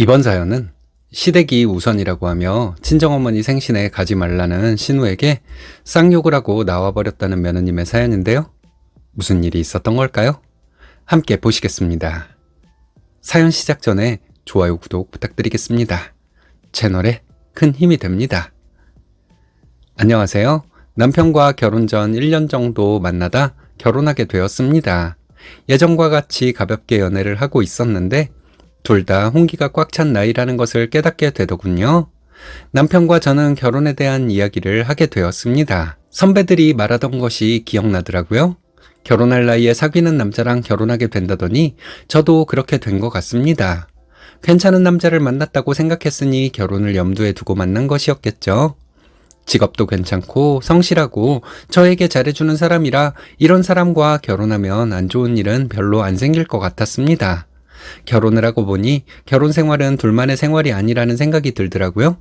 이번 사연은 시댁이 우선이라고 하며 친정어머니 생신에 가지 말라는 신우에게 쌍욕을 하고 나와버렸다는 며느님의 사연인데요. 무슨 일이 있었던 걸까요? 함께 보시겠습니다. 사연 시작 전에 좋아요, 구독 부탁드리겠습니다. 채널에 큰 힘이 됩니다. 안녕하세요. 남편과 결혼 전 1년 정도 만나다 결혼하게 되었습니다. 예전과 같이 가볍게 연애를 하고 있었는데 둘 다 홍기가 꽉 찬 나이라는 것을 깨닫게 되더군요. 남편과 저는 결혼에 대한 이야기를 하게 되었습니다. 선배들이 말하던 것이 기억나더라고요. 결혼할 나이에 사귀는 남자랑 결혼하게 된다더니 저도 그렇게 된 것 같습니다. 괜찮은 남자를 만났다고 생각했으니 결혼을 염두에 두고 만난 것이었겠죠. 직업도 괜찮고 성실하고 저에게 잘해주는 사람이라 이런 사람과 결혼하면 안 좋은 일은 별로 안 생길 것 같았습니다. 결혼을 하고 보니 결혼 생활은 둘만의 생활이 아니라는 생각이 들더라고요.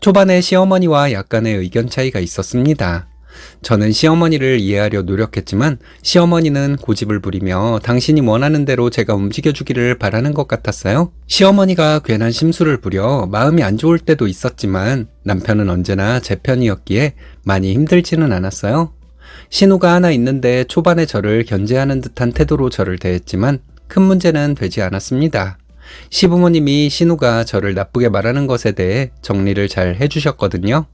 초반에 시어머니와 약간의 의견 차이가 있었습니다. 저는 시어머니를 이해하려 노력했지만 시어머니는 고집을 부리며 당신이 원하는 대로 제가 움직여주기를 바라는 것 같았어요. 시어머니가 괜한 심술을 부려 마음이 안 좋을 때도 있었지만 남편은 언제나 제 편이었기에 많이 힘들지는 않았어요. 신우가 하나 있는데 초반에 저를 견제하는 듯한 태도로 저를 대했지만 큰 문제는 되지 않았습니다. 시부모님이 신우가 저를 나쁘게 말하는 것에 대해 정리를 잘 해주셨거든요.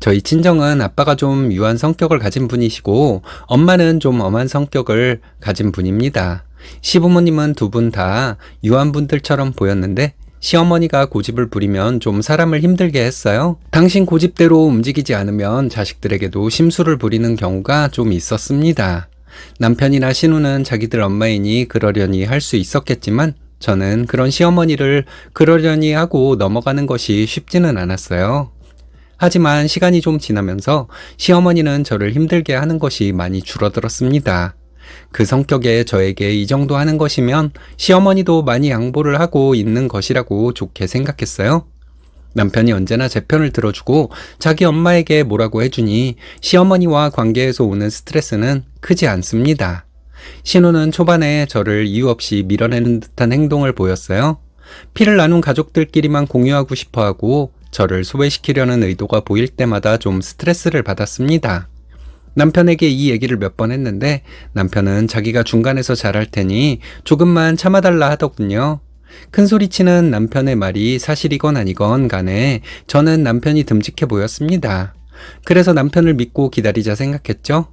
저희 친정은 아빠가 좀 유한 성격을 가진 분이시고 엄마는 좀 엄한 성격을 가진 분입니다. 시부모님은 두 분 다 유한 분들처럼 보였는데 시어머니가 고집을 부리면 좀 사람을 힘들게 했어요. 당신 고집대로 움직이지 않으면 자식들에게도 심술을 부리는 경우가 좀 있었습니다. 남편이나 신우는 자기들 엄마이니 그러려니 할 수 있었겠지만 저는 그런 시어머니를 그러려니 하고 넘어가는 것이 쉽지는 않았어요. 하지만 시간이 좀 지나면서 시어머니는 저를 힘들게 하는 것이 많이 줄어들었습니다. 그 성격에 저에게 이 정도 하는 것이면 시어머니도 많이 양보를 하고 있는 것이라고 좋게 생각했어요. 남편이 언제나 제 편을 들어주고 자기 엄마에게 뭐라고 해주니 시어머니와 관계에서 오는 스트레스는 크지 않습니다. 신우는 초반에 저를 이유 없이 밀어내는 듯한 행동을 보였어요. 피를 나눈 가족들끼리만 공유하고 싶어 하고 저를 소외시키려는 의도가 보일 때마다 좀 스트레스를 받았습니다. 남편에게 이 얘기를 몇 번 했는데 남편은 자기가 중간에서 잘할 테니 조금만 참아달라 하더군요. 큰 소리치는 남편의 말이 사실이건 아니건 간에 저는 남편이 듬직해 보였습니다. 그래서 남편을 믿고 기다리자 생각했죠.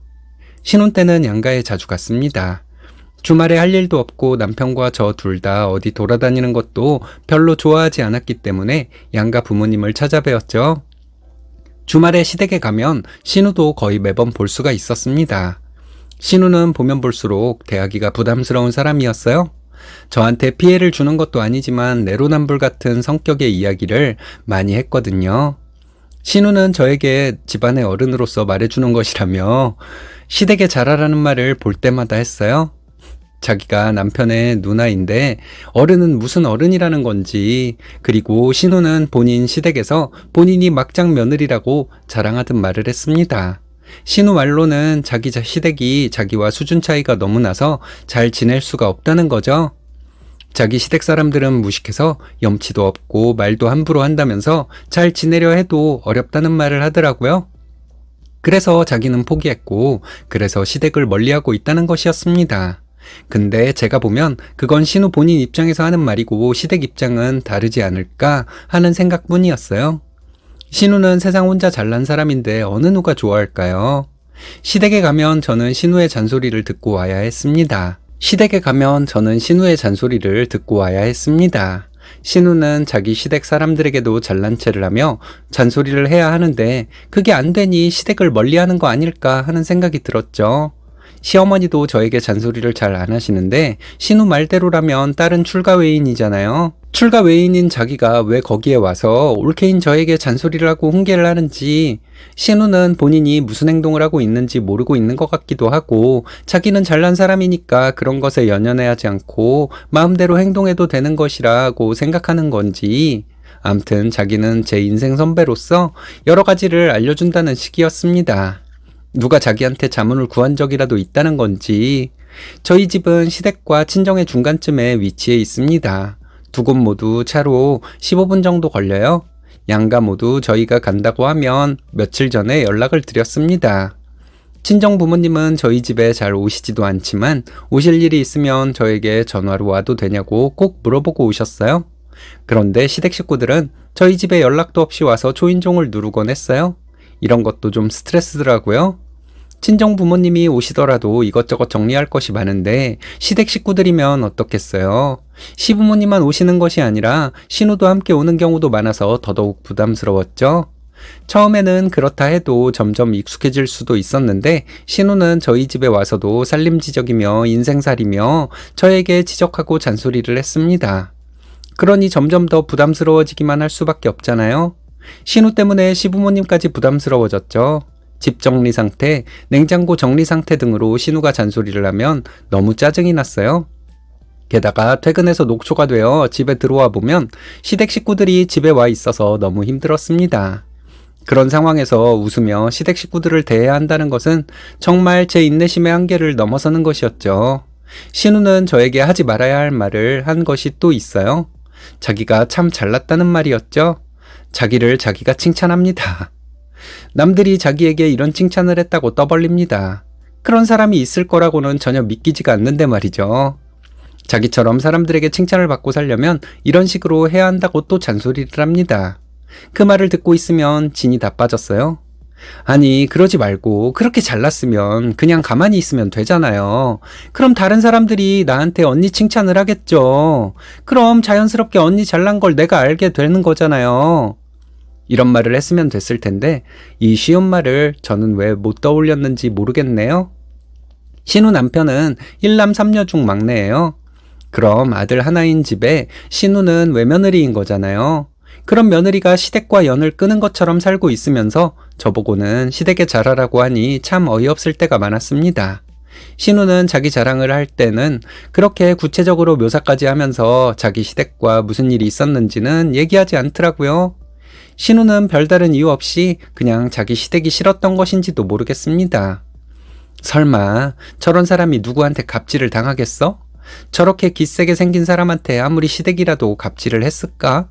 신혼 때는 양가에 자주 갔습니다. 주말에 할 일도 없고 남편과 저 둘 다 어디 돌아다니는 것도 별로 좋아하지 않았기 때문에 양가 부모님을 찾아뵈었죠. 주말에 시댁에 가면 신우도 거의 매번 볼 수가 있었습니다. 신우는 보면 볼수록 대하기가 부담스러운 사람이었어요. 저한테 피해를 주는 것도 아니지만 내로남불 같은 성격의 이야기를 많이 했거든요. 신우는 저에게 집안의 어른으로서 말해주는 것이라며 시댁에 잘하라는 말을 볼 때마다 했어요. 자기가 남편의 누나인데 어른은 무슨 어른이라는 건지 그리고 신우는 본인 시댁에서 본인이 막장 며느리라고 자랑하듯 말을 했습니다. 신우 말로는 자기 자- 시댁이 자기와 수준 차이가 너무 나서 잘 지낼 수가 없다는 거죠. 자기 시댁 사람들은 무식해서 염치도 없고 말도 함부로 한다면서 잘 지내려 해도 어렵다는 말을 하더라고요. 그래서 자기는 포기했고, 그래서 시댁을 멀리하고 있다는 것이었습니다. 근데 제가 보면 그건 신우 본인 입장에서 하는 말이고 시댁 입장은 다르지 않을까 하는 생각뿐이었어요. 신우는 세상 혼자 잘난 사람인데 어느 누가 좋아할까요? 시댁에 가면 저는 신우의 잔소리를 듣고 와야 했습니다. 시댁에 가면 저는 신우의 잔소리를 듣고 와야 했습니다. 신우는 자기 시댁 사람들에게도 잘난 체를 하며 잔소리를 해야 하는데 그게 안 되니 시댁을 멀리 하는 거 아닐까 하는 생각이 들었죠. 시어머니도 저에게 잔소리를 잘 안 하시는데 신우 말대로라면 딸은 출가 외인이잖아요. 출가 외인인 자기가 왜 거기에 와서 올케인 저에게 잔소리를 하고 훈계를 하는지 신우는 본인이 무슨 행동을 하고 있는지 모르고 있는 것 같기도 하고 자기는 잘난 사람이니까 그런 것에 연연해 하지 않고 마음대로 행동해도 되는 것이라고 생각하는 건지 암튼 자기는 제 인생 선배로서 여러 가지를 알려준다는 식이었습니다. 누가 자기한테 자문을 구한 적이라도 있다는 건지 저희 집은 시댁과 친정의 중간쯤에 위치해 있습니다. 두 곳 모두 차로 15분 정도 걸려요. 양가 모두 저희가 간다고 하면 며칠 전에 연락을 드렸습니다. 친정 부모님은 저희 집에 잘 오시지도 않지만 오실 일이 있으면 저에게 전화로 와도 되냐고 꼭 물어보고 오셨어요. 그런데 시댁 식구들은 저희 집에 연락도 없이 와서 초인종을 누르곤 했어요. 이런 것도 좀 스트레스더라고요. 친정 부모님이 오시더라도 이것저것 정리할 것이 많은데 시댁 식구들이면 어떻겠어요? 시부모님만 오시는 것이 아니라 신우도 함께 오는 경우도 많아서 더더욱 부담스러웠죠. 처음에는 그렇다 해도 점점 익숙해질 수도 있었는데 신우는 저희 집에 와서도 살림지적이며 인생살이며 저에게 지적하고 잔소리를 했습니다. 그러니 점점 더 부담스러워지기만 할 수밖에 없잖아요. 신우 때문에 시부모님까지 부담스러워졌죠. 집 정리 상태, 냉장고 정리 상태 등으로 신우가 잔소리를 하면 너무 짜증이 났어요. 게다가 퇴근해서 녹초가 되어 집에 들어와 보면 시댁 식구들이 집에 와 있어서 너무 힘들었습니다. 그런 상황에서 웃으며 시댁 식구들을 대해야 한다는 것은 정말 제 인내심의 한계를 넘어서는 것이었죠. 신우는 저에게 하지 말아야 할 말을 한 것이 또 있어요. 자기가 참 잘났다는 말이었죠. 자기를 자기가 칭찬합니다. 남들이 자기에게 이런 칭찬을 했다고 떠벌립니다. 그런 사람이 있을 거라고는 전혀 믿기지가 않는데 말이죠. 자기처럼 사람들에게 칭찬을 받고 살려면 이런 식으로 해야 한다고 또 잔소리를 합니다. 그 말을 듣고 있으면 진이 다 빠졌어요. 아니, 그러지 말고, 그렇게 잘났으면 그냥 가만히 있으면 되잖아요. 그럼 다른 사람들이 나한테 언니 칭찬을 하겠죠. 그럼 자연스럽게 언니 잘난 걸 내가 알게 되는 거잖아요. 이런 말을 했으면 됐을 텐데, 이 쉬운 말을 저는 왜 못 떠올렸는지 모르겠네요. 신우 남편은 1남 3녀 중 막내예요. 그럼 아들 하나인 집에 신우는 외며느리인 거잖아요. 그런 며느리가 시댁과 연을 끄는 것처럼 살고 있으면서 저보고는 시댁에 잘하라고 하니 참 어이없을 때가 많았습니다. 신우는 자기 자랑을 할 때는 그렇게 구체적으로 묘사까지 하면서 자기 시댁과 무슨 일이 있었는지는 얘기하지 않더라고요. 신우는 별다른 이유 없이 그냥 자기 시댁이 싫었던 것인지도 모르겠습니다. 설마 저런 사람이 누구한테 갑질을 당하겠어? 저렇게 기세게 생긴 사람한테 아무리 시댁이라도 갑질을 했을까?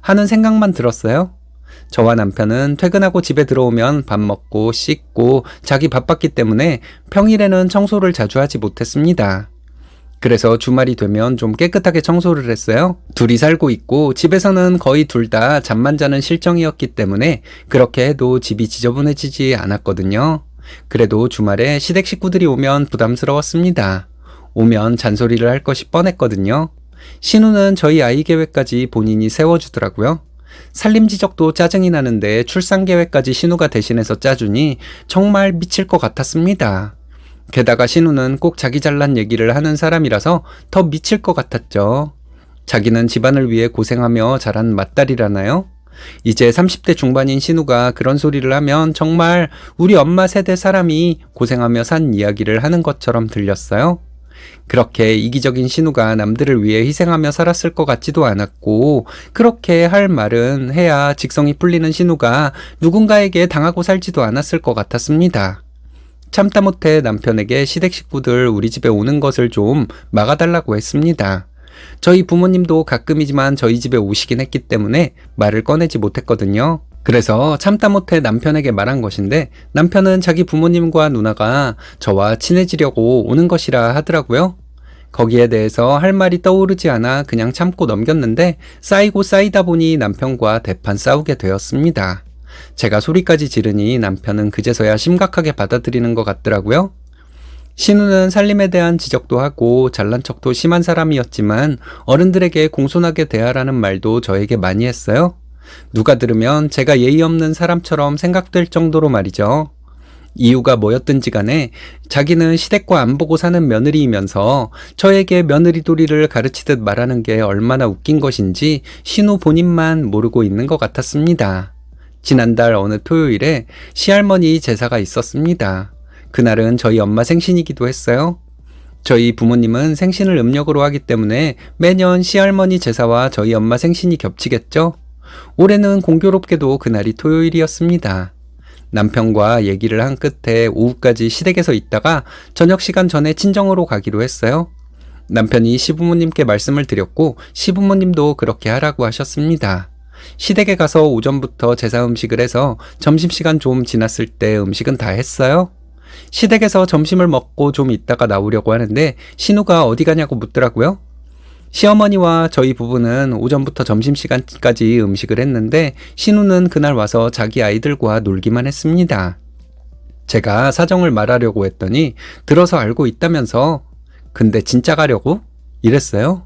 하는 생각만 들었어요. 저와 남편은 퇴근하고 집에 들어오면 밥 먹고 씻고 자기 바빴기 때문에 평일에는 청소를 자주 하지 못했습니다. 그래서 주말이 되면 좀 깨끗하게 청소를 했어요. 둘이 살고 있고 집에서는 거의 둘 다 잠만 자는 실정이었기 때문에 그렇게 해도 집이 지저분해지지 않았거든요. 그래도 주말에 시댁 식구들이 오면 부담스러웠습니다. 오면 잔소리를 할 것이 뻔했거든요. 신우는 저희 아이 계획까지 본인이 세워주더라고요. 살림 지적도 짜증이 나는데 출산 계획까지 신우가 대신해서 짜주니 정말 미칠 것 같았습니다. 게다가 신우는 꼭 자기 잘난 얘기를 하는 사람이라서 더 미칠 것 같았죠. 자기는 집안을 위해 고생하며 자란 맏딸이라나요? 이제 30대 중반인 신우가 그런 소리를 하면 정말 우리 엄마 세대 사람이 고생하며 산 이야기를 하는 것처럼 들렸어요. 그렇게 이기적인 신우가 남들을 위해 희생하며 살았을 것 같지도 않았고, 그렇게 할 말은 해야 직성이 풀리는 신우가 누군가에게 당하고 살지도 않았을 것 같았습니다. 참다 못해 남편에게 시댁 식구들 우리 집에 오는 것을 좀 막아달라고 했습니다. 저희 부모님도 가끔이지만 저희 집에 오시긴 했기 때문에 말을 꺼내지 못했거든요. 그래서 참다 못해 남편에게 말한 것인데 남편은 자기 부모님과 누나가 저와 친해지려고 오는 것이라 하더라고요. 거기에 대해서 할 말이 떠오르지 않아 그냥 참고 넘겼는데 쌓이고 쌓이다 보니 남편과 대판 싸우게 되었습니다. 제가 소리까지 지르니 남편은 그제서야 심각하게 받아들이는 것 같더라고요. 신우는 살림에 대한 지적도 하고 잘난 척도 심한 사람이었지만 어른들에게 공손하게 대하라는 말도 저에게 많이 했어요. 누가 들으면 제가 예의 없는 사람처럼 생각될 정도로 말이죠. 이유가 뭐였든지 간에 자기는 시댁과 안 보고 사는 며느리이면서 저에게 며느리 도리를 가르치듯 말하는 게 얼마나 웃긴 것인지 신우 본인만 모르고 있는 것 같았습니다. 지난달 어느 토요일에 시할머니 제사가 있었습니다. 그날은 저희 엄마 생신이기도 했어요. 저희 부모님은 생신을 음력으로 하기 때문에 매년 시할머니 제사와 저희 엄마 생신이 겹치겠죠? 올해는 공교롭게도 그날이 토요일이었습니다. 남편과 얘기를 한 끝에 오후까지 시댁에서 있다가 저녁 시간 전에 친정으로 가기로 했어요. 남편이 시부모님께 말씀을 드렸고 시부모님도 그렇게 하라고 하셨습니다. 시댁에 가서 오전부터 제사 음식을 해서 점심시간 좀 지났을 때 음식은 다 했어요? 시댁에서 점심을 먹고 좀 있다가 나오려고 하는데 신우가 어디 가냐고 묻더라고요. 시어머니와 저희 부부는 오전부터 점심시간까지 음식을 했는데 신우는 그날 와서 자기 아이들과 놀기만 했습니다. 제가 사정을 말하려고 했더니 들어서 알고 있다면서 근데 진짜 가려고? 이랬어요.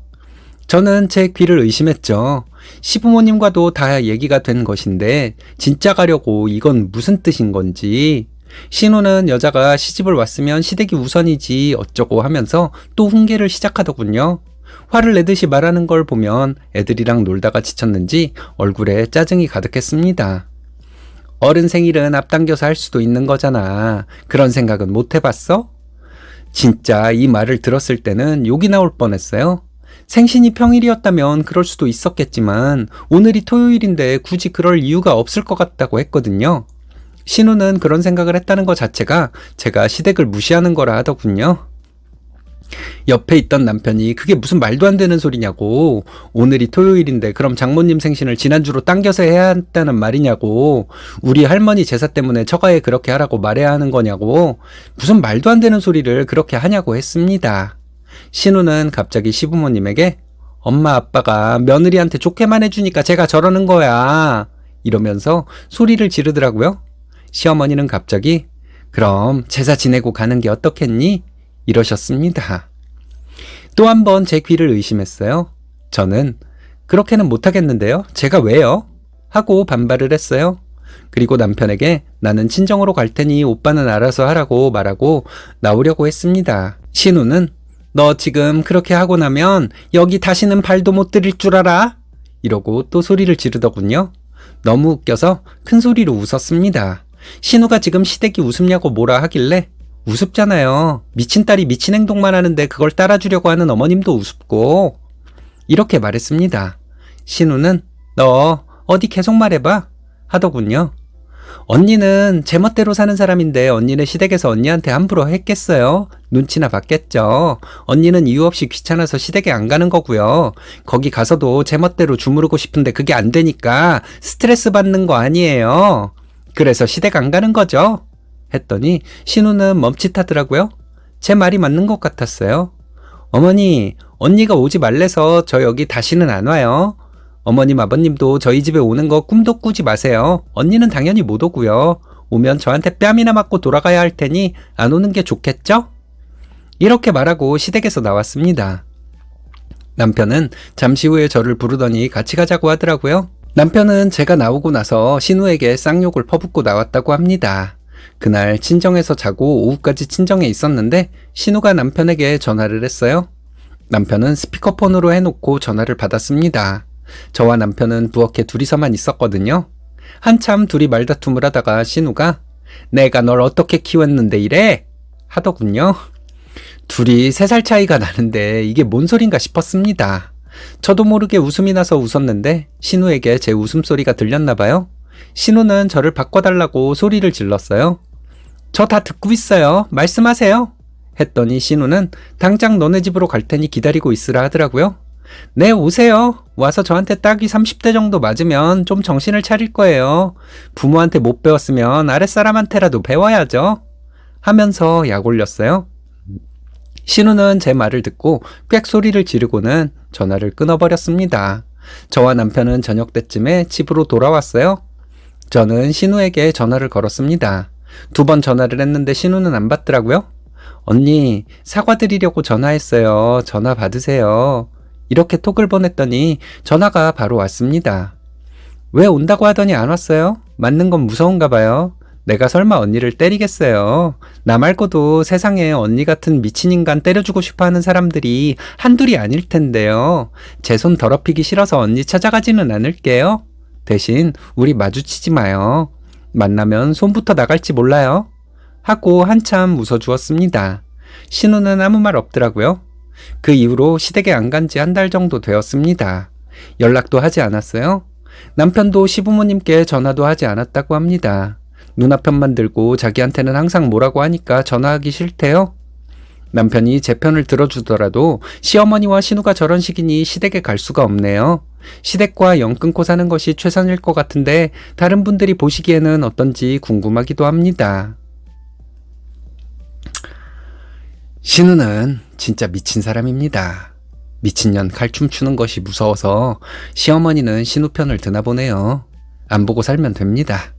저는 제 귀를 의심했죠. 시부모님과도 다 얘기가 된 것인데 진짜 가려고 이건 무슨 뜻인 건지 신우는 여자가 시집을 왔으면 시댁이 우선이지 어쩌고 하면서 또 훈계를 시작하더군요. 화를 내듯이 말하는 걸 보면 애들이랑 놀다가 지쳤는지 얼굴에 짜증이 가득했습니다. 어른 생일은 앞당겨서 할 수도 있는 거잖아. 그런 생각은 못 해봤어? 진짜 이 말을 들었을 때는 욕이 나올 뻔했어요. 생신이 평일이었다면 그럴 수도 있었겠지만 오늘이 토요일인데 굳이 그럴 이유가 없을 것 같다고 했거든요. 신우는 그런 생각을 했다는 것 자체가 제가 시댁을 무시하는 거라 하더군요. 옆에 있던 남편이 그게 무슨 말도 안 되는 소리냐고. 오늘이 토요일인데 그럼 장모님 생신을 지난주로 당겨서 해야 한다는 말이냐고. 우리 할머니 제사 때문에 처가에 그렇게 하라고 말해야 하는 거냐고. 무슨 말도 안 되는 소리를 그렇게 하냐고 했습니다. 신우는 갑자기 시부모님에게 엄마 아빠가 며느리한테 좋게만 해주니까 제가 저러는 거야. 이러면서 소리를 지르더라고요. 시어머니는 갑자기 그럼 제사 지내고 가는 게 어떻겠니? 이러셨습니다. 또 한 번 제 귀를 의심했어요. 저는 그렇게는 못하겠는데요. 제가 왜요? 하고 반발을 했어요. 그리고 남편에게 나는 친정으로 갈 테니 오빠는 알아서 하라고 말하고 나오려고 했습니다. 신우는 너 지금 그렇게 하고 나면 여기 다시는 발도 못 들일 줄 알아? 이러고 또 소리를 지르더군요. 너무 웃겨서 큰 소리로 웃었습니다. 신우가 지금 시댁이 웃음냐고 뭐라 하길래 우습잖아요. 미친 딸이 미친 행동만 하는데 그걸 따라주려고 하는 어머님도 우습고. 이렇게 말했습니다. 신우는 너 어디 계속 말해봐 하더군요. 언니는 제멋대로 사는 사람인데 언니는 시댁에서 언니한테 함부로 했겠어요? 눈치나 봤겠죠. 언니는 이유 없이 귀찮아서 시댁에 안 가는 거고요. 거기 가서도 제멋대로 주무르고 싶은데 그게 안 되니까 스트레스 받는 거 아니에요. 그래서 시댁 안 가는 거죠? 했더니 신우는 멈칫하더라고요. 제 말이 맞는 것 같았어요. 어머니, 언니가 오지 말래서 저 여기 다시는 안 와요. 어머님, 아버님도 저희 집에 오는 거 꿈도 꾸지 마세요. 언니는 당연히 못 오고요. 오면 저한테 뺨이나 맞고 돌아가야 할 테니 안 오는 게 좋겠죠? 이렇게 말하고 시댁에서 나왔습니다. 남편은 잠시 후에 저를 부르더니 같이 가자고 하더라고요. 남편은 제가 나오고 나서 신우에게 쌍욕을 퍼붓고 나왔다고 합니다. 그날 친정에서 자고 오후까지 친정에 있었는데 신우가 남편에게 전화를 했어요. 남편은 스피커폰으로 해놓고 전화를 받았습니다. 저와 남편은 부엌에 둘이서만 있었거든요. 한참 둘이 말다툼을 하다가 신우가 내가 널 어떻게 키웠는데 이래? 하더군요. 둘이 세 살 차이가 나는데 이게 뭔 소린가 싶었습니다. 저도 모르게 웃음이 나서 웃었는데 신우에게 제 웃음소리가 들렸나 봐요. 신우는 저를 바꿔달라고 소리를 질렀어요. 저 다 듣고 있어요. 말씀하세요. 했더니 신우는 당장 너네 집으로 갈 테니 기다리고 있으라 하더라고요. 네, 오세요. 와서 저한테 딱이 30대 정도 맞으면 좀 정신을 차릴 거예요. 부모한테 못 배웠으면 아랫사람한테라도 배워야죠. 하면서 약 올렸어요. 신우는 제 말을 듣고 꽥 소리를 지르고는 전화를 끊어버렸습니다. 저와 남편은 저녁 때쯤에 집으로 돌아왔어요. 저는 신우에게 전화를 걸었습니다. 두 번 전화를 했는데 신우는 안 받더라고요. 언니, 사과드리려고 전화했어요. 전화 받으세요. 이렇게 톡을 보냈더니 전화가 바로 왔습니다. 왜 온다고 하더니 안 왔어요? 맞는 건 무서운가 봐요. 내가 설마 언니를 때리겠어요. 나 말고도 세상에 언니 같은 미친 인간 때려주고 싶어 하는 사람들이 한둘이 아닐 텐데요. 제 손 더럽히기 싫어서 언니 찾아가지는 않을게요. 대신 우리 마주치지 마요. 만나면 손부터 나갈지 몰라요. 하고 한참 웃어주었습니다. 신우는 아무 말 없더라고요. 그 이후로 시댁에 안 간 지 한 달 정도 되었습니다. 연락도 하지 않았어요. 남편도 시부모님께 전화도 하지 않았다고 합니다. 누나 편만 들고 자기한테는 항상 뭐라고 하니까 전화하기 싫대요. 남편이 제 편을 들어주더라도 시어머니와 신우가 저런 식이니 시댁에 갈 수가 없네요. 시댁과 영 끊고 사는 것이 최선일 것 같은데 다른 분들이 보시기에는 어떤지 궁금하기도 합니다. 신우는 진짜 미친 사람입니다. 미친년 칼춤 추는 것이 무서워서 시어머니는 신우 편을 드나 보네요. 안 보고 살면 됩니다.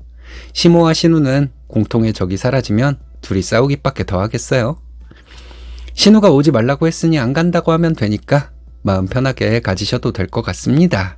시모와 신우는 공통의 적이 사라지면 둘이 싸우기밖에 더 하겠어요. 신우가 오지 말라고 했으니 안 간다고 하면 되니까 마음 편하게 가지셔도 될 것 같습니다.